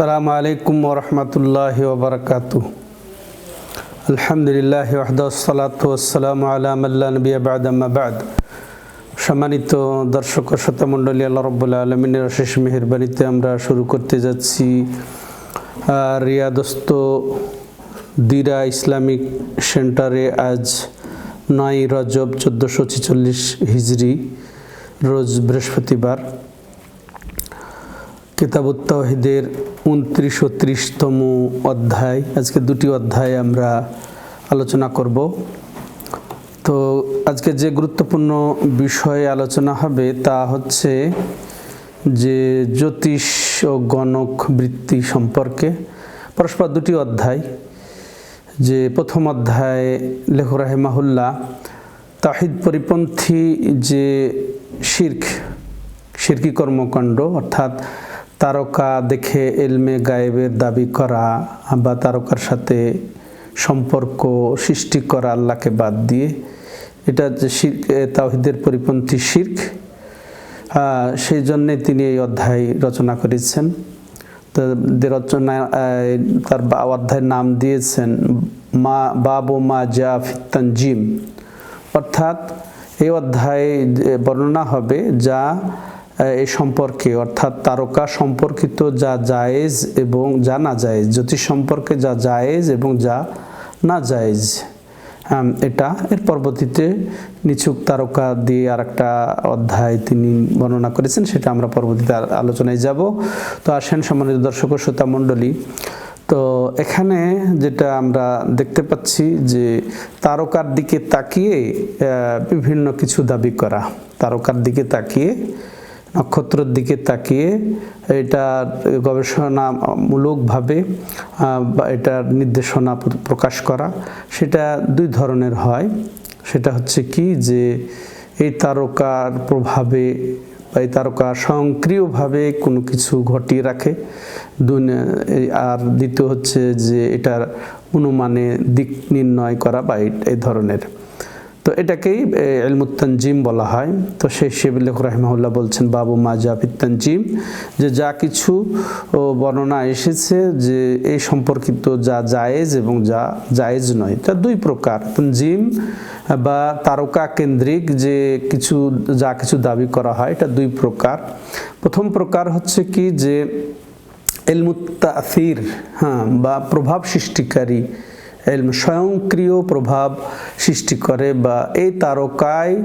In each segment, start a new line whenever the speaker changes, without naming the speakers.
আসসালামু আলাইকুম ওরহমতুল্লাহ ওবরাকাতু আলহামদুলিল্লাহ ওয়াহদালাতু আসসালামু আলা মাল্লা নবী বাদ, আম্মা বাদ। সম্মানিত দর্শক ও শ্রোতামণ্ডলী, আল্লাহ রব্বুল্লা আলমিনের অশেষ মেহরবানিতে আমরা শুরু করতে যাচ্ছি রিয়াদস্ত দিরা ইসলামিক সেন্টারে আজ নয় রজব চোদ্দোশো ছেচল্লিশ হিজড়ি রোজ বৃহস্পতিবার। কিতাবুত তাওহিদের উনত্রিশ ও ত্রিশতম অধ্যায়। আজকে দুটি অধ্যায় আমরা আলোচনা করব। তো আজকে যে গুরুত্বপূর্ণ বিষয়ে আলোচনা হবে তা হচ্ছে যে জ্যোতিষ ও গণক বৃত্তি সম্পর্কে। পরস্পর দুটি অধ্যায়। যে প্রথম অধ্যায় লেখ রাহেমাহুল্লাহ, তাহিদ পরিপন্থী যে শির্ক, শিরকি কর্মকাণ্ড, অর্থাৎ তারকা দেখে এলমে গায়েবের দাবি করা বা তারকার সাথে সম্পর্ক সৃষ্টি করা আল্লাহকে বাদ দিয়ে এটা যে শির্ক এ, তাওহিদের পরিপন্থী শির্ক সেই জন্যে তিনি এই অধ্যায় রচনা করেছেন। তো রচনা তার অধ্যায়ের নাম দিয়েছেন মা বাবু মা জা ফিত্তানজিম অর্থাৎ এই অধ্যায়ে বর্ণনা হবে যা এই সম্পর্কে, অর্থাৎ তারকা সম্পর্কিত যা জায়েজ এবং যা না জায়েজ, জ্যোতিষ সম্পর্কে যা জায়েজ এবং যা না জায়েজ। এটা এর পরবর্তীতে নিছুক তারকা দিয়ে আর একটা অধ্যায় তিনি বর্ণনা করেছেন, সেটা আমরা পরবর্তীতে আলোচনায় যাব। তো আসেন সম্মানিত দর্শক ও শ্রোতা মণ্ডলী। তো এখানে যেটা আমরা দেখতে পাচ্ছি যে তারকার দিকে তাকিয়ে বিভিন্ন কিছু দাবি করা। তারকার দিকে তাকিয়ে নক্ষত্রের দিকে তাকিয়ে এটা গবেষণামূলকভাবে এটার নির্দেশনা প্রকাশ করা, সেটা দুই ধরনের হয়। সেটা হচ্ছে কি যে এই তারকার প্রভাবে বা এই তারকা স্বয়ংক্রিয়ভাবে কোনো কিছু ঘটিয়ে রাখে। আর দ্বিতীয় হচ্ছে যে এটার অনুমানে দিক নির্ণয় করা বা এই ধরনের। তো এটাকেই এলমুত্তানজিম বলা হয়। তো সেই শেবিল্লেখ রাহিমাহুল্লাহ বলছেন, বাবু মাজা ফিত্তানজিম যে যা কিছু বর্ণনা এসেছে যে এই সম্পর্কিত যা জায়েজ এবং যা জায়েজ নয়। তা দুই প্রকার। তঞ্জিম বা তারকা কেন্দ্রিক যে কিছু, যা কিছু দাবি করা হয়, এটা দুই প্রকার। প্রথম প্রকার হচ্ছে কি যে এলমুত্তাসির হ্যাঁ বা প্রভাব সৃষ্টিকারী এলম স্বয়ংক্রিয় প্রভাব সৃষ্টি করে বা এই তারকায়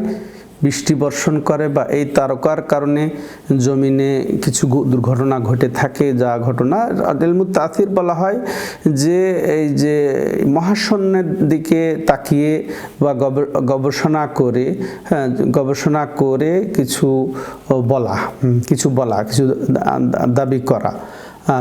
বৃষ্টি বর্ষণ করে বা এই তারকার কারণে জমিনে কিছু দুর্ঘটনা ঘটে থাকে, যা ঘটনা এলমুত তাসির বলা হয় যে এই যে মহাশূন্যের দিকে তাকিয়ে বা গবে- গবেষণা করে হ্যাঁ গবেষণা করে কিছু বলা কিছু বলা, কিছু দাবি করা।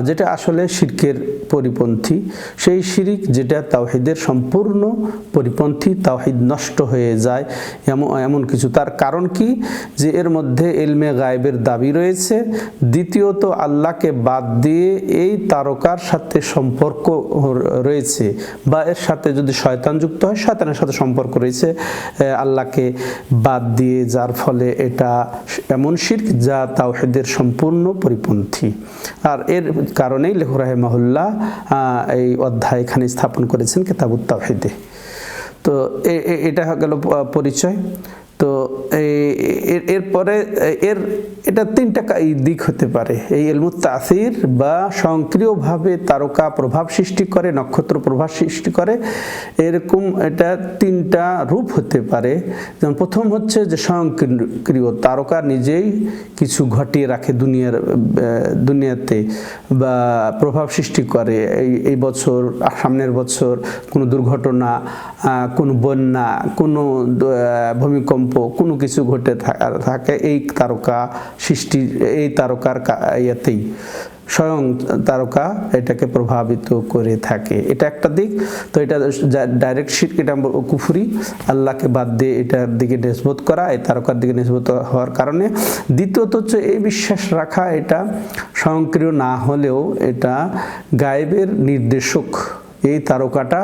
যেটা আসলে শিরকের পরিপন্থী। সেই শিরিক যেটা তাওহিদের সম্পূর্ণ পরিপন্থী, তাওহিদ নষ্ট হয়ে যায়। এমন এমন কিছু। তার কারণ কি? যে এর মধ্যে এলমে গায়েবের দাবি রয়েছে। দ্বিতীয়ত, আল্লাহকে বাদ দিয়ে এই তারকার সাথে সম্পর্ক রয়েছে। বা এর সাথে যদি শয়তান যুক্ত হয়, শয়তানের সাথে সম্পর্ক রয়েছে। আল্লাহকে বাদ দিয়ে যার ফলে এটা এমন শির্ক যা তাওহিদের সম্পূর্ণ পরিপন্থী। আর এর কারণেই লেহু রাহেমাহুল্লাহ এই অধ্যায় এখানে স্থাপন করেছেন কেতাবুত তাওহিদে। তো এটা গেল পরিচয়। তো এরপরে এর, এটা তিনটা দিক হতে পারে। এই এলমুত তাসির বা স্বয়ংক্রিয়ভাবে তারকা প্রভাব সৃষ্টি করে, নক্ষত্র প্রভাব সৃষ্টি করে, এরকম এটা তিনটা রূপ হতে পারে। যেমন প্রথম হচ্ছে যে স্বয়ংক্রিয় তারকা নিজেই কিছু ঘটিয়ে রাখে দুনিয়ার দুনিয়াতে বা প্রভাব সৃষ্টি করে। এই এই বছর, সামনের বছর কোনো দুর্ঘটনা কোনো বন্যা, কোনো ভূমিকম্প, কোনো কিছু ঘটে থাকে এই তারকা সৃষ্টি, এই তারকার ইয়েতেই। স্বয়ং তারকা এটাকে প্রভাবিত করে থাকে। এটা একটা দিক। তো এটা ডাইরেক্ট শির্ক এটা কুফুরি, আল্লাহকে বাদ দিয়ে এটার দিকে নেসবত করা, এই তারকার দিকে নেসবত হওয়ার কারণে। দ্বিতীয়ত হচ্ছে এই বিশ্বাস রাখা এটা স্বয়ংক্রিয় না হলেও এটা গায়েবের নির্দেশক। এই তারকাটা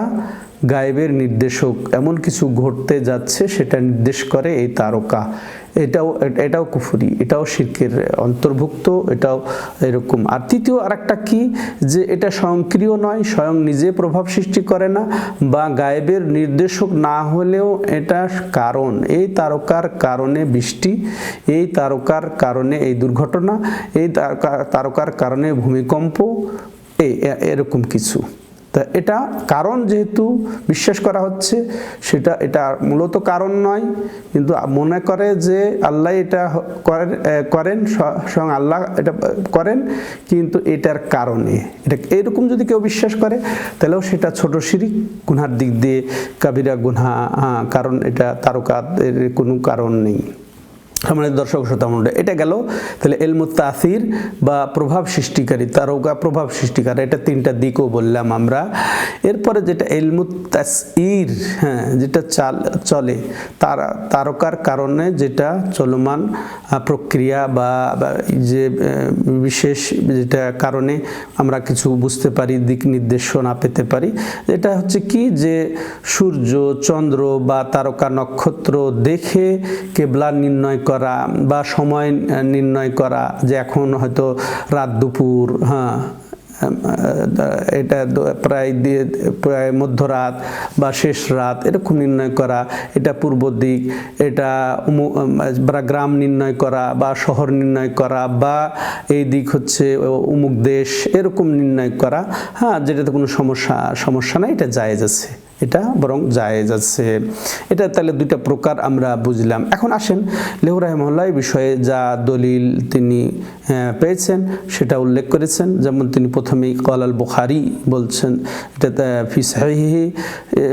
গায়েবের নির্দেশক এমন কিছু ঘটতে যাচ্ছে, সেটা নির্দেশ করে এই তারকা। এটাও এটাও কুফুরি, এটাও শিরকের অন্তর্ভুক্ত, এটাও এরকম। আর তৃতীয় আরেকটা কী? যে এটা স্বয়ংক্রিয় নয়, স্বয়ং নিজে প্রভাব সৃষ্টি করে না, বা গায়েবের নির্দেশক না হলেও এটা কারণ। এই তারকার কারণে বৃষ্টি, এই তারকার কারণে এই দুর্ঘটনা, এই তারকা- তারকার কারণে ভূমিকম্প এরকম কিছু। তা এটা কারণ যেহেতু বিশ্বাস করা হচ্ছে, সেটা এটা মূলত কারণ নয়। কিন্তু মনে করে যে আল্লাহ এটা করেন করেন স্বয়ং আল্লাহ এটা করেন, কিন্তু এটার কারণে। এটা এরকম যদি কেউ বিশ্বাস করে, তাহলেও সেটা ছোট শিরিক গুনহার দিক দিয়ে কাবিরা গুনহা কারণ এটা তারকার কোনো কারণ নেই। আমাদের দর্শক শ্রোতামণ্ডলী, এটা গেল, তাহলে এলমুত তাসির বা প্রভাব সৃষ্টিকারী তারকা, প্রভাব সৃষ্টিকারী, এটা তিনটা দিকও বললাম আমরা। এরপরে যেটা এলমুত তাসইর হ্যাঁ যেটা চাল, চলে, তারা, তারকার কারণে যেটা চলমান প্রক্রিয়া বা বা যে বিশেষ যেটা কারণে আমরা কিছু বুঝতে পারি, দিক নির্দেশনা পেতে পারি, এটা হচ্ছে কি যে সূর্য, চন্দ্র বা তারকা নক্ষত্র দেখে কেবলা নির্ণয় করা বা সময় নির্ণয় করা যে এখন হয়তো রাত দুপুর হ্যাঁ এটা প্রায় দিয়ে, প্রায় মধ্যরাত বা শেষ রাত এরকম নির্ণয় করা, এটা পূর্ব দিক, এটা গ্রাম নির্ণয় করা বা শহর নির্ণয় করা বা এই দিক হচ্ছে উমুক দেশ এরকম নির্ণয় করা হ্যাঁ যেটাতে কোনো সমস্যা সমস্যা নাই, এটা জায়েজ আছে এটা বরং জায়েজ আছে। এটা তাহলে দুইটা প্রকার আমরা বুঝলাম। এখন আসেন লেহু রাহমহল্লা এই বিষয়ে যা দলিল তিনি পেয়েছেন সেটা উল্লেখ করেছেন। যেমন তিনি প্রথমেই কলাল বুখারি বলছেন, এটা ফি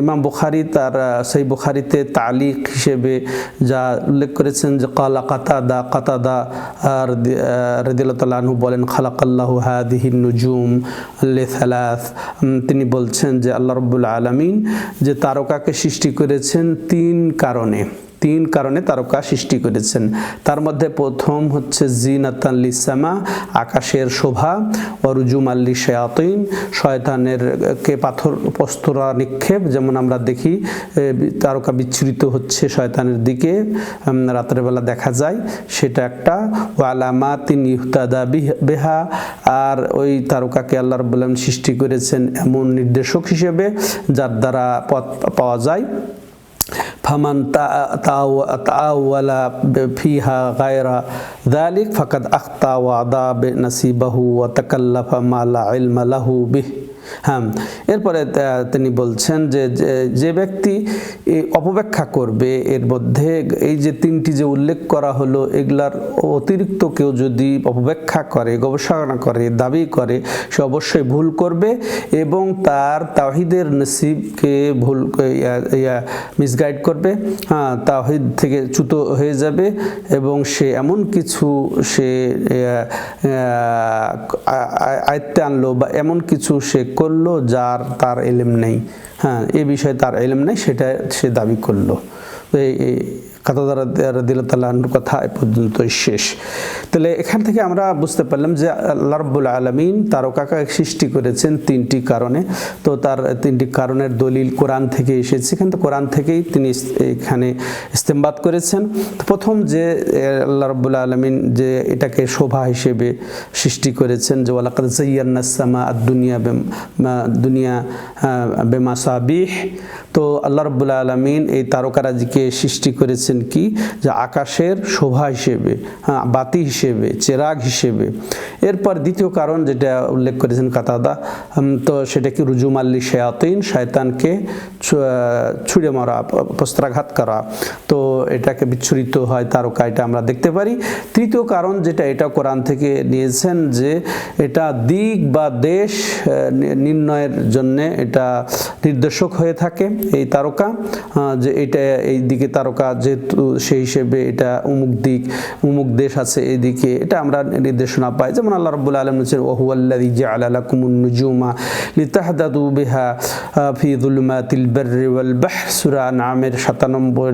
ইমাম বুখারি তার সেই বুখারিতে তালিক হিসেবে যা উল্লেখ করেছেন যে কালা কাতাদা কাতাদা আর রদিল্লাহু বলেন, খালাকাল্লাহু হাদিহি নুজুম সালাস। তিনি বলছেন যে আল্লাহ রব্বুল আলমিন যে তারকাকে সৃষ্টি করেছেন তিন কারণে। তিন কারণে তারকা সৃষ্টি করেছেন। তার মধ্যে প্রথম হচ্ছে জিনাতান লিসামা আকাশের শোভা অরুজুম আল্লি শেয়াতিন শয়তানের কে পাথর পস্তরা নিক্ষেপ, যেমন আমরা দেখি তারকা বিচ্ছুরিত হচ্ছে শয়তানের দিকে রাত্রেবেলা দেখা যায়, সেটা একটা। ওয়ালামা তিনি ইহতাদা বেহা, আর ওই তারকাকে আল্লাহ রব্বুল আলামিন সৃষ্টি করেছেন এমন নির্দেশক হিসেবে, যার দ্বারা পথ পাওয়া যায়। فمن تعول فيها غير ذلك فقد أخطى وعضى بنصيبه وتكلف ما لا علم له به. হ্যাঁ এরপরে তিনি বলছেন যে, যে- ব্যক্তি অপব্যাখ্যা করবে, এর মধ্যে এই যে তিনটি যে উল্লেখ করা হলো, এগুলার অতিরিক্ত কেউ যদি অপব্যাখ্যা করে, গবেষণা করে, দাবি করে, সে অবশ্যই ভুল করবে এবং তার তাহিদের নসিবকে ভুল মিসগাইড করবে। হ্যাঁ তাহিদ থেকে চ্যুত হয়ে যাবে এবং সে এমন কিছু সে আয়ত্তে আনলো বা এমন কিছু সে করল যার তার এলেম নেই। হ্যাঁ এ বিষয়ে তার এলেম নেই সেটা সে দাবি করল। কাতাদার দিল্লাহর কথা এ পর্যন্তই শেষ। তাহলে এখান থেকে আমরা বুঝতে পারলাম যে আল্লাহ রব্বুল আলমিন তারকাকে সৃষ্টি করেছেন তিনটি কারণে। তো তার তিনটি কারণের দলিল কোরআন থেকে এসেছে, কিন্তু কোরআন থেকেই তিনি এখানে ইস্তেমবাদ করেছেন। প্রথম যে আল্লাহ রব্বুল আলমিন যে এটাকে শোভা হিসেবে সৃষ্টি করেছেন যে ওয়ালাকাদ জাইয়ান্নাসামা আর দুনিয়া দুনিয়া বেমা সাবিহ তো আল্লাহ রব্বুল আলমিন এই তারকারাজিকে সৃষ্টি করেছেন কি? যে আকাশের শোভা হিসেবে হ্যাঁ বাতি হিসেবে, চেরাগ হিসেবে। এরপর দ্বিতীয় কারণ যেটা উল্লেখ করেছেন কাতাদা তো সেটা কি? রুজুম আল্লি শেয়াতিন, শয়তানকে ছুঁড়ে মারা, প- বস্ত্রাঘাত করা। তো এটাকে বিচ্ছুরিত হয় তারকা এটা আমরা দেখতে পারি। তৃতীয় কারণ যেটা, এটা কোরআন থেকে নিয়েছেন যে এটা দিক বা দেশ নির্ণয়ের জন্য এটা নির্দেশক হয়ে থাকে এই তারকা। যে এটা, এই দিকে তারকা যেহেতু সেই হিসেবে এটা উমুক দিক উমুক দেশ আছে এদিকে, এটা আমরা নির্দেশনা পাই। যেমন আল্লাহ রব্বুল আলম বলছেন ওহু আল্লাদি জাআলা লাকুমুন নুজুমা লিতাহদাদু বিহা ফি যুলুমাতিল বাররি ওয়াল নামের 97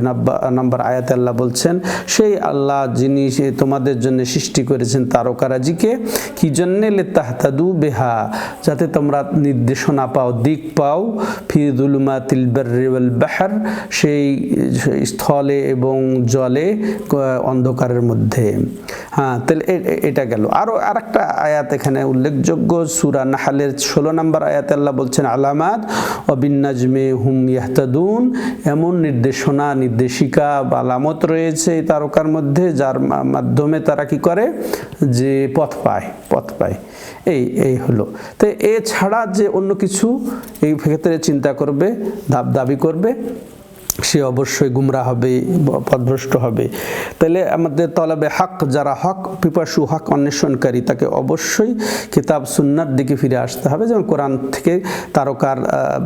নম্বর আয়াতে আল্লাহ বলছেন, সেই আল্লাহ যিনি তোমাদের জন্য সৃষ্টি করেছেন তারকারাজিকে, কি জন্যে লিতাহদাদু বিহা, যাতে তোমরা নির্দেশনা পাও, দিক পাও, ফি যুলুমাতিল বাররি ওয়াল বাহর? সেই স্থলে এবং জলে অন্ধকারের মধ্যে। হ্যাঁ তাহলে এটা গেল। আরও আর একটা আয়াত এখানে উল্লেখযোগ্য, সুরা নাহালের ষোলো নম্বর আয়াত আল্লাহ বলছেন, আলামাত অবিন্নাজমে হুম ইয়াহতাদুন। এমন নির্দেশনা, নির্দেশিকা বা আলামত রয়েছে এই তারকার মধ্যে, যার মাধ্যমে তারা কি করে? যে পথ পায় পথ পায়। এই এই হলো। তো এছাড়া যে অন্য কিছু এই ক্ষেত্রে চিন্তা করবে দাব দাবি করবে সে অবশ্যই গুমরা হবে পথভ্রষ্ট হবে। তাহলে আমাদের তলবে হক, যারা হক, পিপাসু হক অন্বেষণকারী, তাকে অবশ্যই কিতাব সুন্নার দিকে ফিরে আসতে হবে। যেমন কোরআন থেকে তারকার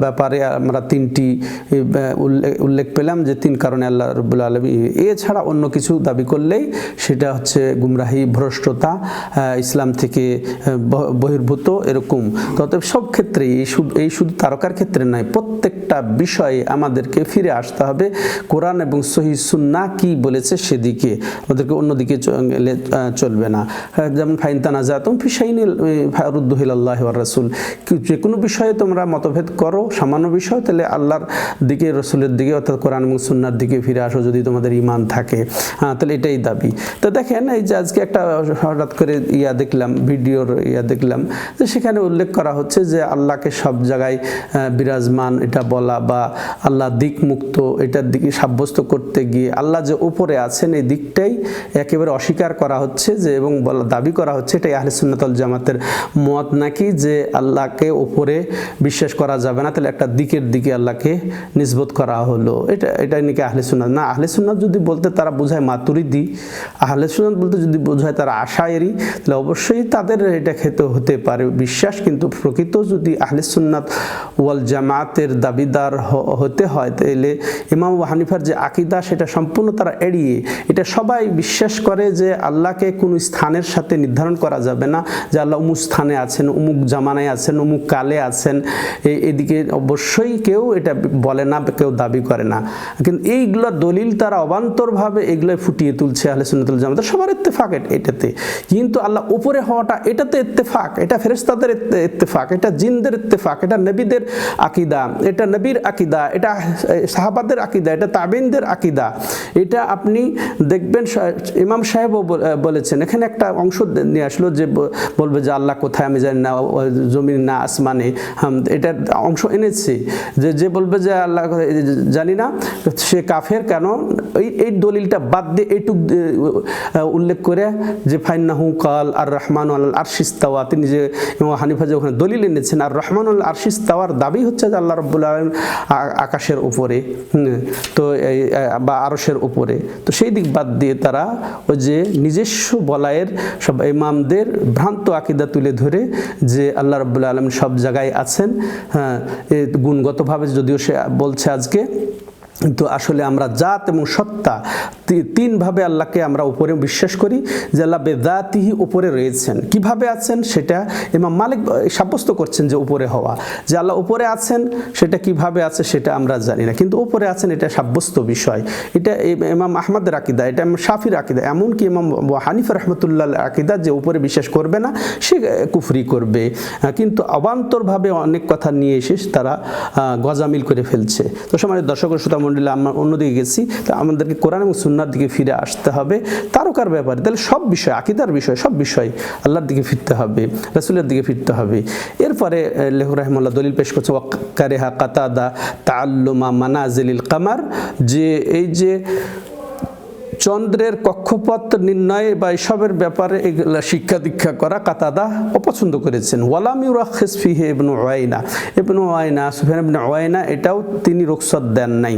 ব্যাপারে আমরা তিনটি উল্লেখ পেলাম যে তিন কারণে আল্লাহ রবুল্লা আলমী এছাড়া অন্য কিছু দাবি করলেই সেটা হচ্ছে গুমরাহি, ভ্রষ্টতা ইসলাম থেকে বহির্ভূত এরকম। তত সব ক্ষেত্রেই এই শুধু তারকার ক্ষেত্রে নয়, প্রত্যেকটা বিষয়ে আমাদেরকে ফিরে আসতে হবে। কোরআন এবং সহি সুন্না কি বলেছে সেদিকে আমাদেরকে অন্যদিকে চলবে না। হ্যাঁ, যেমন ফাইন তানাজাতুম ফিসাইনিল রুদ্দুহিল্লাহ রাসুল। যে কোনো বিষয়ে তোমরা মতভেদ করো সামান্য বিষয় তাহলে আল্লাহর দিকে রসুলের দিকে অর্থাৎ কোরআন এবং সুন্নার দিকে ফিরে আসো যদি তোমাদের ইমান থাকে। হ্যাঁ তাহলে এটাই দাবি। তো দেখেন এই যে আজকে একটা হঠাৎ করে ইয়া দেখলাম ভিডিওর ইয়া দেখলাম যে সেখানে উল্লেখ করা হচ্ছে যে আল্লাহকে সব জায়গায় বিরাজমান এটা বলা বা আল্লাহ দিক মুক্ত এটার দিকে সাব্যস্ত করতে গিয়ে আল্লাহ যে উপরে আছেন, এই দিকটাই একেবারে অস্বীকার করা হচ্ছে যে এবং বলা, দাবি করা হচ্ছে, এটাই আহলে সুন্নাতল জামাতের মত নাকি যে আল্লাহকে উপরে বিশ্বাস করা যাবে না। তাহলে একটা দিকের দিকে আল্লাহকে নিসবত করা হলো। এটা এটা নাকি আহলে সুন্নাত? না, আহলে সুন্নাত যদি বলতে তারা বোঝায় মাতুরিদি, আহলে সুন্নাত বলতে যদি বোঝায় তারা আশায়েরি, তাহলে অবশ্যই তাদের এটা খেতে হতে পারে বিশ্বাস। কিন্তু প্রকৃত যদি আহলে সুন্নাত ওয়াল জামাতের দাবিদার হতে হয়, তাহলে ইমাম হানিফার যে আকিদা সেটা সম্পূর্ণ তারা এড়িয়ে, এটা সবাই বিশ্বাস করে যে আল্লাহকে কোনো স্থানের সাথে নির্ধারণ করা যাবে না, যে আল্লাহ অমুক স্থানে আছেন, অমুক জামানায় আছেন, অমুক কালে আছেন। এদিকে অবশ্যই কেউ এটা বলে না, কেউ দাবি করে না। কিন্তু এইগুলোর দলিল তারা অবান্তরভাবে এগুলো ফুটিয়ে তুলছে আহলে সুন্নাতুল জামাতের সবার ইত্তেফাক এট- এটাতে। কিন্তু আল্লাহ উপরে হওয়াটা, এটাতে ইত্তেফাক, এটা ফেরেশতাদের ইত্তে- ইত্তেফাক, এটা জিনদের ইত্তেফাক, এটা নবীদের আকিদা, এটা নবীর আকিদা, এটা সাহাবাদের আকিদা, এটা তাবিনদের আকিদা। এটা আপনি দেখবেন ইমাম সাহেবও বলেছেন, এখানে একটা অংশ নিয়ে আসলো যে বলবে যে আল্লাহ কোথায়, আমি জানি না জমিন না, আসমানে এটার অংশ এনেছি। যে যে বলবে যে আল্লাহ জানি না, সে কাফের কেন? এই এই দলিলটা বাদ দিয়ে এইটুক উল্লেখ করে যে, ফাইন্নাহু কাল আর রহমান আল আরশিস্তাওয়া তিনি যে হানিফা যে ওখানে দলিল এনেছেন আর রহমানুল আরশিস্তাওয়ার দাবি হচ্ছে যে আল্লাহ রব্বুল আলম আকাশের উপরে। তো বা আরসের উপরে। তো সেই দিক বাদ দিয়ে তারা ওই যে নিজস্ব বলায়ের সব ইমামদের ভ্রান্ত আকিদা তুলে ধরে যে আল্লাহ রবুল্লা আলম সব জায়গায় আছেন হ্যাঁ গুণগতভাবে যদিও সে বলছে আজকে কিন্তু আসলে আমরা জাত এবং সত্তা তিনভাবে আল্লাহকে আমরা উপরে বিশ্বাস করি, যে আল্লাহ বেদাতিহি উপরে রয়েছেন। কীভাবে আছেন সেটা ইমাম মালিক সাব্যস্ত করছেন যে উপরে হওয়া। যে আল্লাহ উপরে আছেন, সেটা কীভাবে আছে সেটা আমরা জানি না। কিন্তু উপরে আছেন এটা সাব্যস্ত বিষয়। এটা ইমাম আহমদের আকিদা, এটা ইমাম শাফির আকিদা। এমনকি ইমাম হানিফ রহমতুল্লাহ আকিদা যে উপরে বিশ্বাস করবে না, সে কুফরি করবে। কিন্তু অবান্তরভাবে অনেক কথা নিয়ে এসে তারা গজামিল করে ফেলছে। তো সময় দর্শক শ্রোতা মণ্ডলী আমরা অন্যদিকে গেছি, তা আমাদেরকে কোরআন এবং সুন্নার দিকে ফিরে আসতে হবে। তারকার ব্যাপারে, তাহলে সব বিষয়, আকিদার বিষয়, সব বিষয় আল্লাহর দিকে ফিরতে হবে, রসুলের দিকে ফিরতে হবে। এরপরে লেখক রহমাল্লাহ দলিল পেশ করছে ওয়াক্কারেহা কাতাদা তাল্লুমা মানাজিল কামার যে এই যে চন্দ্রের কক্ষপথ নির্ণয় বা এসবের ব্যাপারে এগুলা শিক্ষা দীক্ষা করা কাতাদা অপছন্দ করেছেন। ওয়ালাম ইউরাখিস ফিহে ইবনু ওয়াইনা ইবনু ওয়াইনা সুফিয়ান ইবনু ওয়াইনা এটাও তিনি রুখসত দেন নাই।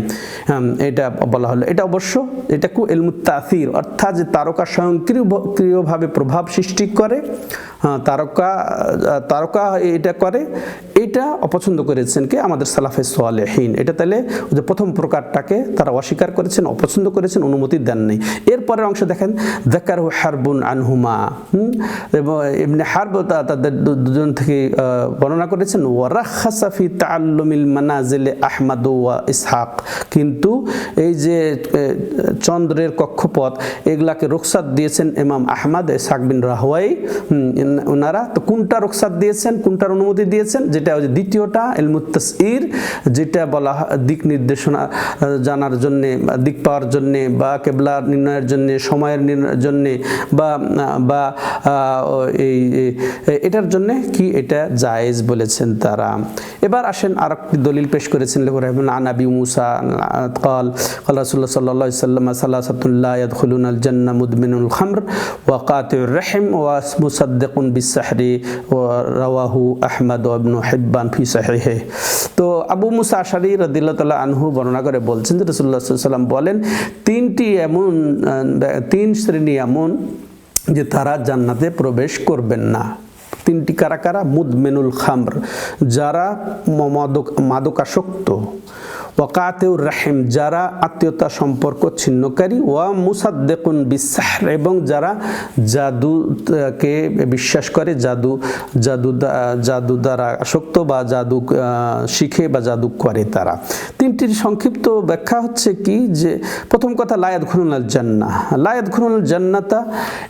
এটা বলা হলো। এটা অবশ্য এটা কু এলমুত তাসির, অর্থাৎ যে তারকা স্বয়ংক্রিয়ভাবে প্রভাব সৃষ্টি করে তারকা তারকা এটা করে এটা অপছন্দ করেছেন কে? আমাদের সালাফে সোয়ালেহীন এটা তাহলে যে প্রথম প্রকারটাকে তারা অস্বীকার করেছেন, অপছন্দ করেছেন, অনুমতি দেন নাই। এরপরের অংশ দেখেন দেখার হারবুন আনহুমা এমনি হারব তাদের দুজন থেকে বর্ণনা করেছেন ওয়ারাখাসাফি তাল্লুমিল মানাজিলে আহমাদ ইসহাক। কিন্তু এই যে চন্দ্রের কক্ষপথ, এগুলাকে রুখসাত দিয়েছেন ইমাম আহমদ, ইসহাক বিন রাহওয়াই ওনারা তো কোনটা রুখসাত দিয়েছেন, কোনটার অনুমতি দিয়েছেন, যেটা এটা হচ্ছে দ্বিতীয়টা এলমুত্তাস ইর যেটা বলা দিক নির্দেশনা জানার জন্যে দিক পাওয়ার জন্যে, বা কেবলা নির্ণয়ের জন্যে, সময়ের নির্ণয়ের জন্যে, বা বা এই এটার জন্যে কি এটা জায়েজ বলেছেন তারা। এবার আসেন আর একটি দলিল পেশ করেছেন লেখক রহমান আনাবি মুসা কল কল রাসুল্লাহ সাল্লাহ সাল্লাম সাল্লাহ সাতুল্লাহ ইয়াদখুলুন আল জান্না মুদমিনুল খামর, ওয়া ওয়াকাতুর রহিম, ওয়া মুসাদ্দেকুন বিসাহরি ওয়া রাওয়াহু আহমদ ওয়াবনু হেব্বান ফি সাহেহে। তো আবু মুসা আশারি রদিল্লা আনহু বর্ণনা করে বলছেন যে রসুল্লা সাল্লাম বলেন, তিনটি এমন, তিন শ্রেণি এমন যে তারা জান্নাতে প্রবেশ করবেন না। তিনটি কারা কারা? মুদমেনুল খামর, যারা মাদক মাদকাসক্ত। ওয়াকাতেউর রাহিম, যারা আত্মীয়তা সম্পর্ক ছিন্নকারী, ওয়া মুসাদ্দেকুন বিশ্বাস এবং যারা জাদুকে বিশ্বাস করে, জাদু জাদু জাদু দ্বারা আসক্ত বা জাদু শিখে বা জাদু করে তারা। তিনটির সংক্ষিপ্ত ব্যাখ্যা হচ্ছে কি যে, প্রথম কথা লায়াত খুনুল জান্না লায়াত খুনুল জান্নাতা,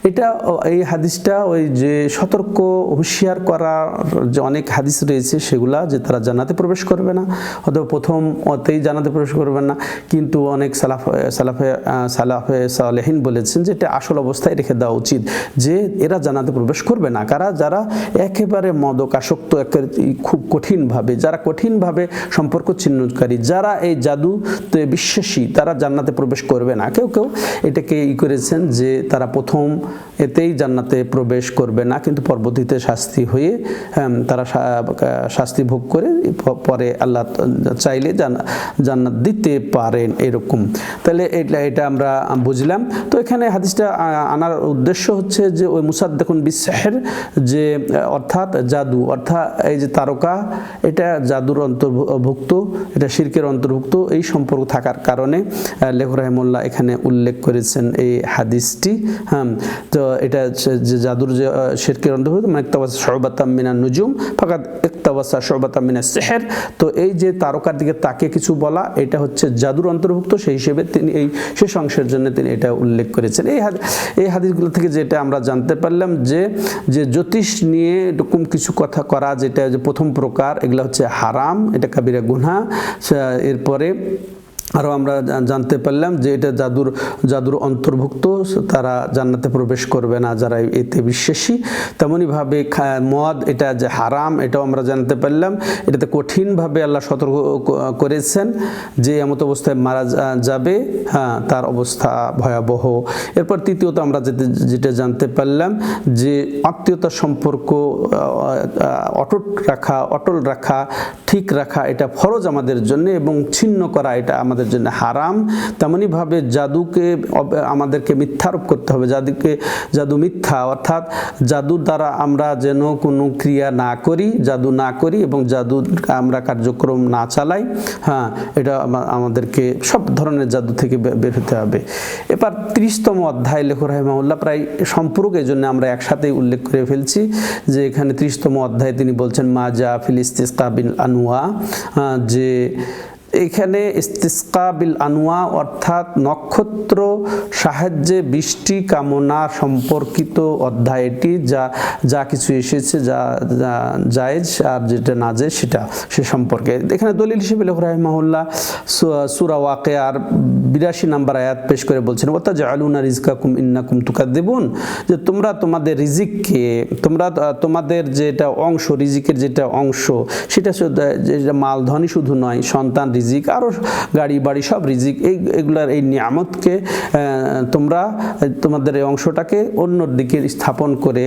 এটা এই হাদিসটা ওই যে সতর্ক হুঁশিয়ার করার যে অনেক হাদিস রয়েছে, সেগুলা যে তারা জান্নাতে প্রবেশ করবে না, অথবা প্রথম অতেই জান্নাতে প্রবেশ করবেন না। কিন্তু অনেক সালাফ সালাফে সালাফে সালেহীন বলেছেন যে এটা আসল অবস্থায় রেখে দেওয়া উচিত যে এরা জান্নাতে প্রবেশ করবে না। কারা? যারা একেবারে মদক আসক্ত খুব কঠিনভাবে, যারা কঠিনভাবে সম্পর্ক ছিন্নকারী, যারা এই জাদুতে বিশ্বাসী, তারা জান্নাতে প্রবেশ করবে না। কেউ কেউ এটাকে ই করেছেন যে তারা প্রথম এতেই জান্নাতে প্রবেশ করবে না, কিন্তু পরবর্তীতে শাস্তি হয়ে তারা শাস্তি ভোগ করে পরে আল্লাহ চাইলে জান্না- জান্নাত দিতে পারেন এরকম। তাহলে এটা এটা আমরা বুঝলাম। তো এখানে হাদিসটা আনার উদ্দেশ্য হচ্ছে যে ওই মুসাদ দেখুন বিশ্বাসের যে অর্থাৎ জাদু অর্থাৎ এই যে তারকা এটা জাদুর অন্তর্ভুক্ত এটা শিরকের অন্তর্ভুক্ত এই সম্পর্ক থাকার কারণে আহ, লেখ রহমুল্লাহ এখানে উল্লেখ করেছেন এই হাদিসটি। হ্যাঁ তো এটা যে জাদুর যে শিরকের অন্তর্ভুক্ত মানে একতাবাসা শোবাতাম মিনা নুজুম ফাঁকাত একতাবাসা শোবাতাম মিনা সেহের। তো এই যে তারকার দিকে তাকে কিছু বলা, এটা হচ্ছে জাদুর অন্তর্ভুক্ত, সেই হিসেবে তিনি এই শেষ অংশের জন্য তিনি এটা উল্লেখ করেছেন। এই এই হাদিসগুলো থেকে যেটা আমরা জানতে পারলাম যে যে জ্যোতিষ নিয়ে এরকম কিছু কথা করা, যেটা যে প্রথম প্রকার, এগুলো হচ্ছে হারাম, এটা কাবিরা গুনহা এরপরে আরও আমরা জানতে পারলাম যে এটা জাদুর জাদুর অন্তর্ভুক্ত, তারা জান্নাতে প্রবেশ করবে না যারা এতে বিশ্বাসী। তেমনইভাবে মদ, এটা যে হারাম, এটাও আমরা জানতে পারলাম। এটাতে কঠিনভাবে আল্লাহ সতর্ক করেছেন যে এমত অবস্থায় মারা যাবে। হ্যাঁ তার অবস্থা ভয়াবহ। এরপর তৃতীয়ত আমরা যেটা জানতে পারলাম যে আত্মীয়তা সম্পর্ক অটুট রাখা, অটল রাখা, ঠিক রাখা, এটা ফরজ আমাদের জন্য এবং ছিন্ন করা, এটা আমাদের জন্য হারাম। তেমনইভাবে জাদুকে আমাদেরকে মিথ্যারোপ করতে হবে। জাদুকে জাদু মিথ্যা, অর্থাৎ জাদুর দ্বারা আমরা যেন কোনো ক্রিয়া না করি, জাদু না করি এবং জাদু আমরা কার্যক্রম না চালাই হ্যাঁ এটা আমাদেরকে সব ধরনের জাদু থেকে বের হতে হবে। এবার ত্রিশতম অধ্যায় লেখ রাহিমাউল্লাহ প্রায় সম্পূরক এই জন্য আমরা একসাথেই উল্লেখ করে ফেলছি যে এখানে ত্রিশতম অধ্যায়ে তিনি বলছেন, মা জা ফিলিস্তিস্তা বিন আনুয়া যে এখানে ইস্তিস্কা বিল আনোয়া অর্থাৎ নক্ষত্র সাহায্যে বৃষ্টি কামনা সম্পর্কিত অধ্যায় এটি যা যা কিছু এসেছে, যা যা জায়েজ আর যেটা না যায় সেটা সে সম্পর্কে। এখানে দলিল হিসেবে লেখ রাহিমাহুল্লাহ সুরা ওয়াকে আর বিরাশি নাম্বার আয়াত পেশ করে বলছেন অর্থাৎ আলুনা ওতা জালুনা রিজকাকুম ইন্নাকুম তুকাদ্দিবুন যে তোমরা তোমাদের রিজিককে, তোমরা, তোমাদের যেটা অংশ, রিজিকের যেটা অংশ, সেটা শুধু, যেটা মালধনই শুধু নয়, সন্তান রিজিক আরও গাড়ি বাড়ি সব রিজিক। এই এগুলার এই নিয়ামতকে তোমরা তোমাদের এই অংশটাকে অন্যর দিকে স্থাপন করে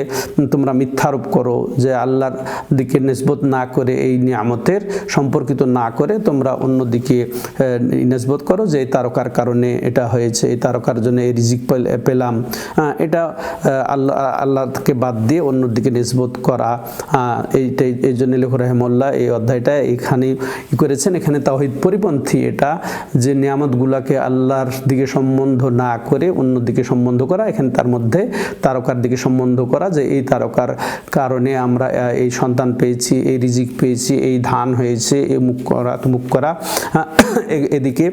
তোমরা মিথ্যারোপ করো যে আল্লাহর দিকে নেসবত না করে এই নিয়ামতের সম্পর্কিত না করে তোমরা অন্যদিকে আহ, নেসবত করো যে এই তারকার কারণে এটা হয়েছে এই তারকার জন্য এই রিজিক পেল- পেলাম। এটা আল্লাহ আল্লাহকে বাদ দিয়ে অন্যদিকে নিসবত করা। এইটাই এই জন্য লেখ রহমল্লা এই অধ্যায়টা এখানে করেছেন। এখানে তাওহিদ পরিপন্থী এটা যে নিয়ামতগুলাকে আল্লাহর দিকে সম্বন্ধ না করে অন্য দিকে সম্বন্ধ করা, এখানে তার মধ্যে তারকার দিকে সম্বন্ধ করা যে এই তারকার কারণে আমরা এই সন্তান পেয়েছি, এই রিজিক পেয়েছি, এই ধান হয়েছে, এই মুখ করা মুখ করা এ- এদিকে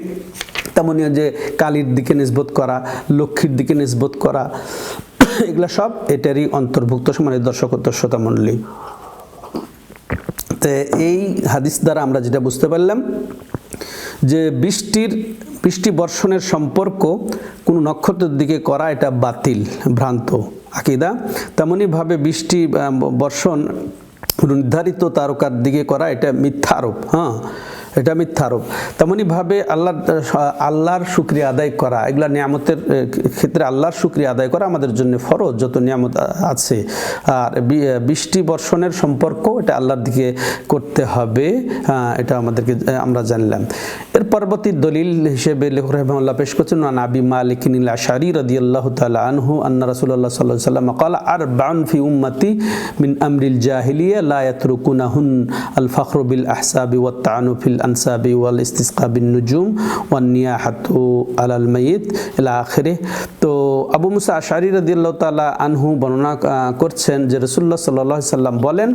তেমনই যে কালীর দিকে নিসবত করা, লক্ষ্মীর দিকে নিসবত করা, এগুলা সব এটারই অন্তর্ভুক্ত সমানের দর্শক ও দর্শতা মণ্ডলী। তো এই হাদিস দ্বারা আমরা যেটা বুঝতে পারলাম যে বৃষ্টির, বৃষ্টি বর্ষণের সম্পর্ক কোনো নক্ষত্রের দিকে করা এটা বাতিল, ভ্রান্ত আকিদা। তেমনইভাবে বৃষ্টি বর্ষণ নির্ধারিত তারকার দিকে করা এটা মিথ্যা আরোপ হ্যাঁ। এটা মিথ্যা আরোপ। তেমনইভাবে আল্লাহ আল্লাহর শুক্রিয়া আদায় করা, এগুলা নিয়ামতের ক্ষেত্রে আল্লাহর শুক্রিয়া আদায় করা আমাদের জন্য ফরজ, যত নিয়ামত আছে। আর বৃষ্টি বর্ষণের সম্পর্ক এটা আল্লাহর দিকে করতে হবে এটা আমাদেরকে আমরা জানলাম। এর পরবর্তী দলিল হিসেবে লেখক রহমাল্লাহ পেশ করছেন নাবি মালিক নীল আশারি রদি আল্লাহ তালা আনহু আন্না রাসুল্লাহ সাল্লাহ সাল্লাম কাল আর বাউন ফি উম্মতি মিন আমরিল জাহিলিয়া লা ইয়াতরুকুনাহুন আল ফখর বিল আহসাবি তাআনু ফিল আনসাবি ওয়াল ইস্তিসকা বিন নুজুম ওয়ান নিয়াহাতু আলাল تو أبو موسى তো আবু মুসা আশারি عنه তাআলা আনহু বর্ণনা করছেন যে রসুল্লাহ আলাইহি সাল্লাম বলেন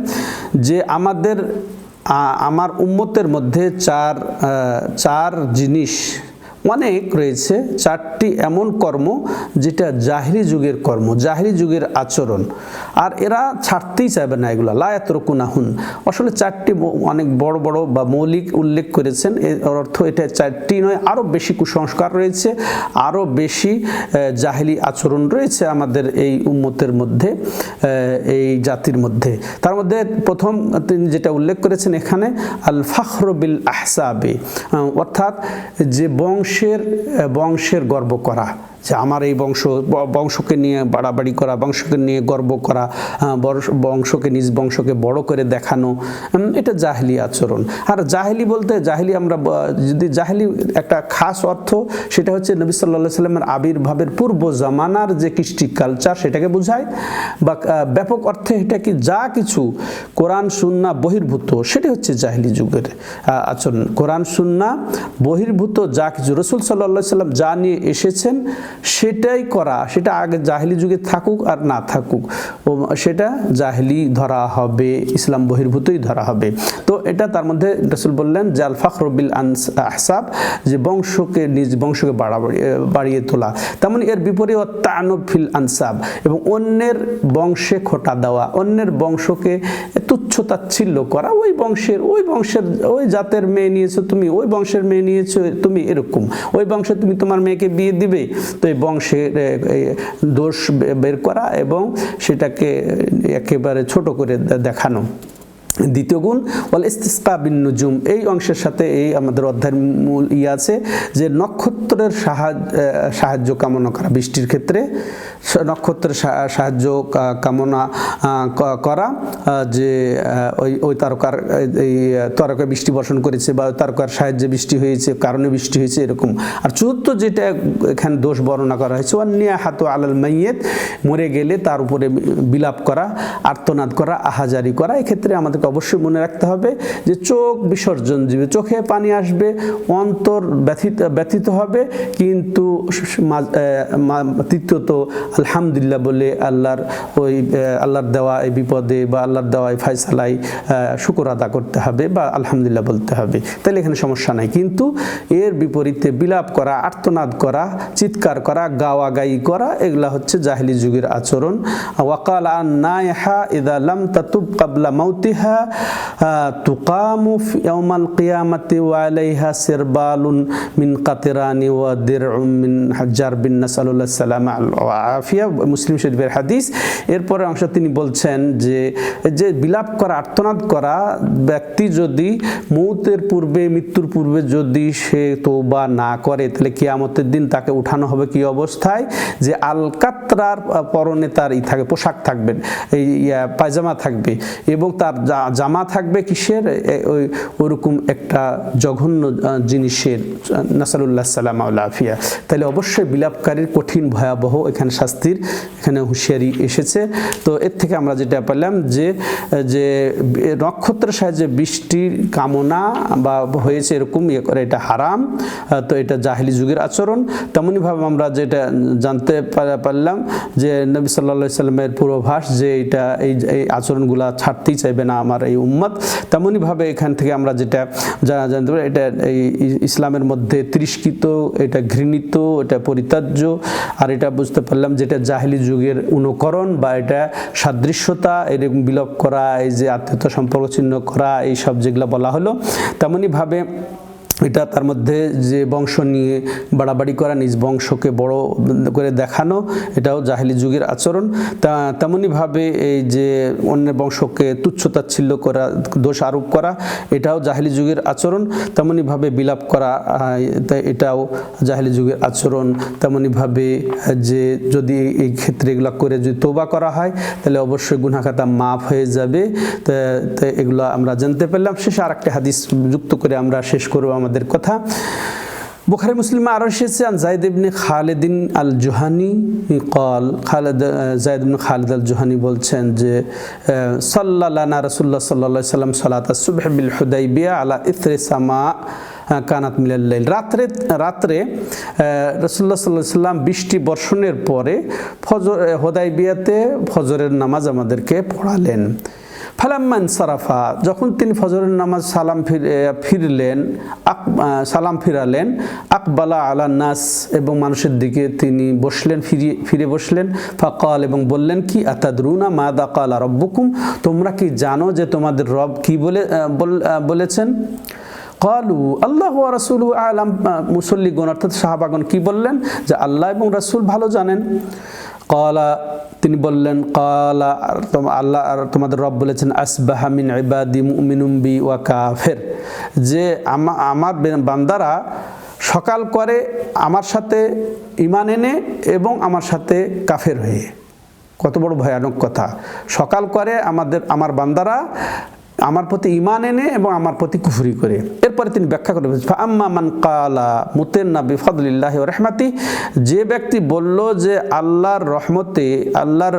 যে আমাদের আমার উম্মতের মধ্যে চার চার জিনিস অনেক রয়েছে চারটি এমন কর্ম যেটা জাহিরি যুগের কর্ম, জাহিরি যুগের আচরণ। আর এরা ছাড়তেই চাইবে না এগুলো। লায়াত রকুনাহুন আসলে চারটি অনেক বড় বড় বা মৌলিক উল্লেখ করেছেন। এর অর্থ এটা চারটি নয় আরও বেশি কুসংস্কার রয়েছে আরও বেশি জাহিলি আচরণ রয়েছে আমাদের এই উম্মতের মধ্যে এই জাতির মধ্যে। তার মধ্যে প্রথম তিনি যেটা উল্লেখ করেছেন এখানে আল ফখর বিল আহসাবে অর্থাৎ যে বংশের আহ, বংশের গর্ব করা। যে আমার এই বংশ বংশকে নিয়ে বাড়াবাড়ি করা, বংশকে নিয়ে গর্ব করা বংশকে, নিজ বংশকে বড় করে দেখানো এটা জাহেলি আচরণ। আর জাহেলি বলতে, জাহেলি আমরা যদি জাহেলি একটা খাস অর্থ, সেটা হচ্ছে নবী সাল্লাহ সাল্লামের আবির্ভাবের পূর্ব জামানার যে কৃষ্টি কালচার সেটাকে বোঝায়। বা ব্যাপক অর্থে এটা কি যা কিছু কোরআন, সুন্না বহির্ভূত সেটা হচ্ছে জাহিলি যুগের আচরণ। কোরআন, সুন্না বহির্ভূত যা কিছু। রসুল সাল্লাহ সাল্লাম যা নিয়ে এসেছেন সেটাই করা, সেটা আগে জাহিলি যুগে থাকুক আর না থাকুক। ও সেটা জাহিলি ধরা হবে, ইসলাম বহির্ভূতই ধরা হবে। তো এটা তার মধ্যে রসুল বললেন যে আল ফখরবিল আহসাব, যে বংশকে নিজ বংশকে বাড়াবাড়ি বাড়িয়ে তোলা। তেমন এর বিপরীত তানব ফিল আনসাব এবং অন্যের বংশে খোটা দেওয়া, অন্যের বংশকে তুচ্ছ তাচ্ছিল্য করা, ওই বংশের ওই বংশের, ওই জাতের মেয়ে নিয়েছো তুমি, ওই বংশের মেয়ে নিয়েছো তুমি এরকম, ওই বংশে তুমি তোমার মেয়েকে বিয়ে দিবে। তো এই বংশের দোষ বের করা এবং সেটাকে একেবারে ছোট করে দেখানো। দ্বিতীয় গুণ, ওয়াল ইস্তিসকা বিন নুজুম। এই অংশের সাথে এই আমাদের অধ্যায়ের মূল ইয়ে আছে যে নক্ষত্রের সাহায্য সাহায্য কামনা করা, বৃষ্টির ক্ষেত্রে নক্ষত্রের সাহায্য কামনা করা যে ওই ওই তারকার, এই- তারকা বৃষ্টি বর্ষণ করেছে বা তারকার সাহায্যে বৃষ্টি হয়েছে, কারণে বৃষ্টি হয়েছে, এরকম। আর চতুর্থ যেটা এখানে দোষ বর্ণনা করা হয়েছে অন্যা হাত আলাল মাইয়েত, মরে গেলে তার উপরে বিলাপ করা, আর্তনাদ করা, আহাজারি করা, এক্ষেত্রে আমাদেরকে অবশ্যই মনে রাখতে হবে যে চোখ বিসর্জন দিবে চোখে পানি আসবে, অন্তর ব্যথিত ব্যথিত হবে, কিন্তু তৃতীয়ত আলহামদুলিল্লাহ বলে আল্লাহর ওই আল্লাহর দেওয়া এই বিপদে বা আল্লাহর দেওয়া এই ফায়সালাই শুকর আদা করতে হবে বা আলহামদুলিল্লাহ বলতে হবে। তাহলে এখানে সমস্যা নাই। কিন্তু এর বিপরীতে বিলাপ করা, আর্তনাদ করা, চিৎকার করা, গাওয়া গাই করা, এগুলা হচ্ছে জাহিলি যুগের আচরণ। ওয়াকাল আন নায়হা ইদা লাম তাতুব কাবলা মাউতিহা আলাইহা এরপরে অংশ তিনি বলছেন যে যে বিলাপ করা, আর্তনাদ করা ব্যক্তি যদি মৌতের পূর্বে, মৃত্যুর পূর্বে যদি সে তৌবা না করে, তাহলে কিয়ামতের দিন তাকে উঠানো হবে কি অবস্থায়? যে আলকাত্রার পরনে তার ই থাকে, পোশাক থাকবে, এই পায়জামা থাকবে এবং তার জামা থাকবে কিসের? ওই, ওরকম একটা জঘন্য জিনিসের নাসারুল্লাহ সালাম আফিয়া। তাহলে অবশ্যই বিলাপকারীর কঠিন, ভয়াবহ এখানে শাস্তির এখানে হুঁশিয়ারি এসেছে। তো এর থেকে আমরা যেটা পেলাম যে যে নক্ষত্রের সাহায্যে বৃষ্টির কামনা বা হয়েছে এরকম ইয়ে করে, এটা হারাম। তো এটা জাহিলি যুগের আচরণ। তেমনইভাবে আমরা যেটা জানতে পারলাম যে নবী সাল্লা সাল্লামের পূর্বাভাস যে এটা, এই এই আচরণগুলা ছাড়তেই চাইবে না আমার এই উম্মত। তেমনইভাবে এখান থেকে আমরা যেটা জানা জানতে পারি, এটা এই ইসলামের মধ্যে তিরস্কৃত, এটা ঘৃণিত, এটা পরিত্যাজ্য, আর এটা বুঝতে পারলাম যেটা জাহিলি যুগের অনুকরণ বা এটা সাদৃশ্যতা, এরকম বিলোপ করা, এই যে আত্মীয়তা সম্পর্ক চিহ্ন করা এই সব যেগুলো বলা হলো, তেমনইভাবে এটা তার মধ্যে যে বংশ নিয়ে বাড়াবাড়ি করা, নিজ বংশকে বড় করে দেখানো, এটাও জাহিলি যুগের আচরণ। তা তেমনইভাবে এই যে অন্যের বংশকে তুচ্ছতাচ্ছিল্য করা, দোষ আরোপ করা, এটাও জাহিলি যুগের আচরণ। তেমনইভাবে বিলাপ করা এটাও জাহিলি যুগের আচরণ। তেমনইভাবে যে যদি এই ক্ষেত্রে এগুলো করে যদি তোবা করা হয়, তাহলে অবশ্যই গুনাখাতা মাফ হয়ে যাবে। তা এগুলো আমরা জানতে পারলাম। শেষে আর একটা হাদিস যুক্ত করে আমরা শেষ করব আমাদের কথা। বুখারি, মুসলিমে আরও এসেছে, আন জায়দ ইবনে খালেদিন আল জোহানি কল খালেদ জায়দ ইবনে খালেদ আল জোহানি বলছেন যে সাল্লানা রসুল্লাহ সাল্লা সাল্লাম সালাত সুবহ বিল হুদাইবিয়া আলা ইথরে সামা কানাত মিলাল্লাইল রাত্রে রাত্রে রসুল্লাহ সাল্লাহ সাল্লাম বৃষ্টি বর্ষণের পরে ফজর, হোদাইবিয়াতে ফজরের নামাজ আমাদেরকে পড়ালেন। ফালাম্মান সারাফা, যখন তিনি ফজরের নামাজ সালাম ফির- ফিরলেন, আক সালাম ফিরালেন, আকবালা আলা নাস, এবং মানুষের দিকে তিনি বসলেন, ফিরিয়ে, ফিরে বসলেন, ফাকাল এবং বললেন, কি আতাদরুনা মা দাকালা রব্বুকুম? তোমরা কি জানো যে তোমাদের রব কি বলে বলেছেন? কলু, আল্লাহ রাসুল আলাম। মুসল্লিগণ অর্থাৎ সাহাবাগণ কি বললেন? যে আল্লাহ এবং রাসুল ভালো জানেন। কলা তিনি বললেন কলা আল্লাহ আর তোমাদের রব বলেছেন, আসবাহা মিন ইবাদি মুমিনুম বি ওয়া কাফের। যে আমা- আমার বান্দারা সকাল করে আমার সাথে ইমান এনে এবং আমার সাথে কাফের হয়ে। কত বড় ভয়ানক কথা। সকাল করে আমাদের, আমার বান্দারা আমার প্রতি ইমান এনে এবং আমার প্রতি কুফরি করে। এরপরে তিনি ব্যাখ্যা করে আম্মা মান কালা মুতেন না বিফাদুল্লাহ রহমাতি যে ব্যক্তি বলল যে আল্লাহর রহমতে, আল্লাহর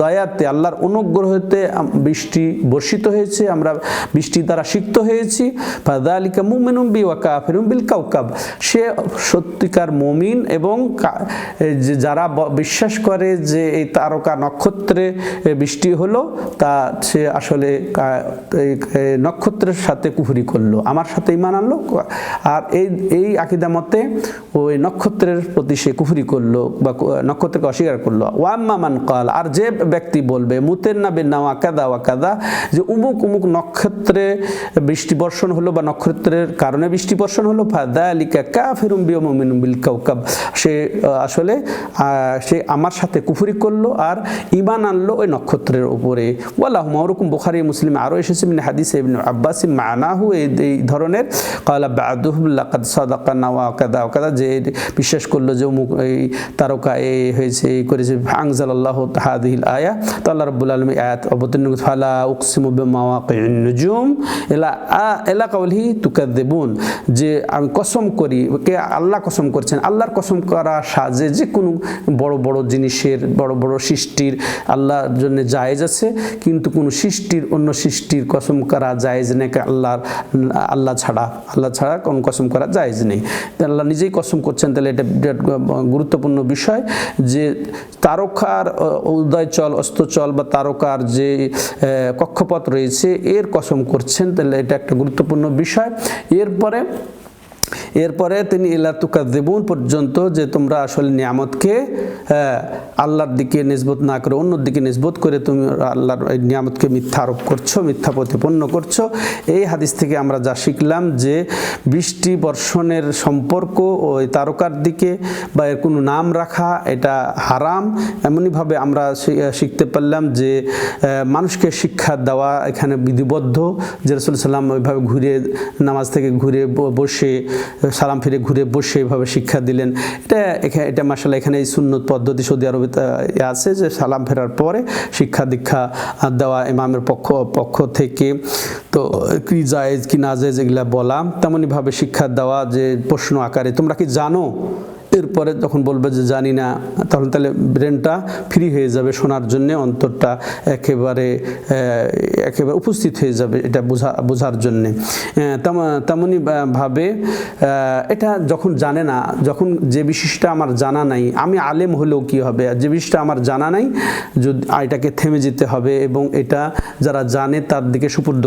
দয়াতে, আল্লাহর অনুগ্রহতে বৃষ্টি বর্ষিত হয়েছে, আমরা বৃষ্টি দ্বারা সিক্ত হয়েছি ফাদা আলিকা মুমিনুম বি ওয়া কাফিরুম বিল কাউকাব। সে সত্যিকার মমিন এবং যারা বিশ্বাস করে যে এই তারকা নক্ষত্রে বৃষ্টি হলো, তা সে আসলে নক্ষত্রের সাথে কুফরি করল, আমার সাথে ইমান আনলো, আর এই এই আকিদা মতে ওই নক্ষত্রের প্রতি সে কুফরি করল বা নক্ষত্রকে অস্বীকার করল। ওয়াম্মা মান কাল আর যে ব্যক্তি বলবে, মুতের না বেন নাওয়া কাদা ওয়া কাদা যে উমুক উমুক নক্ষত্রে বৃষ্টি বর্ষণ হলো বা নক্ষত্রের কারণে বৃষ্টি বর্ষণ হলো ফাদা আলিকা কাফিরুম বিয়মিনুম বিল কাউকাব সে আসলে সে আমার সাথে কুফুরি করল আর ইমান আনলো ওই নক্ষত্রের উপরে। ওয়াল্লাহ ওরকম বুখারি মুসলিম আরও এসেছে মিন হাদিস ইবনে আব্বাস মানাহু এই ধরনের। কালা বাদুহু লাকাদ সাদাকা নাওয়া কাদা কাদা, যে বিশ্বাস করল যে অমুক এই তারকা এ হয়েছে, এই করেছে আংজাল আল্লাহ হাদিহিল আয়া। তো আল্লাহ রব্বুল আলমী আয়াত অবতীর্ণ ফালা উকসিমু নুজুম। এলা এলা কাউলহি তুকাদ্দিবুন। যে আমি কসম করি, কে আল্লাহ কসম করছেন, আল্লাহর কসম করা সাজে যে কোনো বড় বড় জিনিসের, বড় বড় সৃষ্টির আল্লাহর জন্য জায়েজ আছে, কিন্তু কোনো সৃষ্টির, অন্য সৃষ্টির কসম করা জায়েজ নেই আল্লাহর আল্লাহ ছাড়া আল্লাহ ছাড়া কোন কসম করা জায়েজ নেই। আল্লাহ নিজেই কসম করছেন, তাহলে এটা বিরাট গুরুত্বপূর্ণ বিষয় যে তারকার উদয়চল অস্তচল বা তারকার যে কক্ষপথ রয়েছে, এর কসম করছেন, তাহলে এটা একটা গুরুত্বপূর্ণ বিষয়। এরপরে এরপরে তিনি ইলা তুকাদ্দিবুন পর্যন্ত যে তোমরা আসলে নিয়ামতকে আল্লাহর দিকে নিসবত না করে অন্যর দিকে নিসবত করে তুমি আল্লাহর নিয়ামতকে মিথ্যা আরোপ করছ, মিথ্যা প্রতিপন্ন করছ। এই হাদিস থেকে আমরা যা শিখলাম যে বৃষ্টি বর্ষণের সম্পর্ক ওই তারকার দিকে বা এর কোনো নাম রাখা, এটা হারাম। এমনইভাবে আমরা শিখতে পারলাম যে মানুষকে শিক্ষা দেওয়া এখানে বিধিবদ্ধ। যে রসুল সাল্লাম ওইভাবে ঘুরে, নামাজ থেকে ঘুরে বসে সালাম ফিরে ঘুরে বসে এভাবে শিক্ষা দিলেন। এটা এটা মাসাল্লাহ এখানে এই সুন্নত পদ্ধতি সৌদি আরবে আছে যে সালাম ফেরার পরে শিক্ষা দীক্ষা দেওয়া ইমামের পক্ষ পক্ষ থেকে। তো কি জায়েজ কি না জায়েজ এগুলা বলা। তেমনইভাবে শিক্ষা দেওয়া যে প্রশ্ন আকারে, তোমরা কি জানো? এরপরে যখন বলবে যে জানি না, তখন তাহলে ব্রেনটা ফ্রি হয়ে যাবে, শোনার জন্যে অন্তরটা একেবারে একেবারে উপস্থিত হয়ে যাবে এটা বোঝা, বোঝার জন্যে। তেমনই ভাবে এটা যখন জানে না, যখন যে বিষয়টা আমার জানা নাই, আমি আলেম হলেও কি হবে? যে বিষয়টা আমার জানা নাই, যদি এটাকে থেমে যেতে হবে এবং এটা যারা জানে তার দিকে সুপুর্দ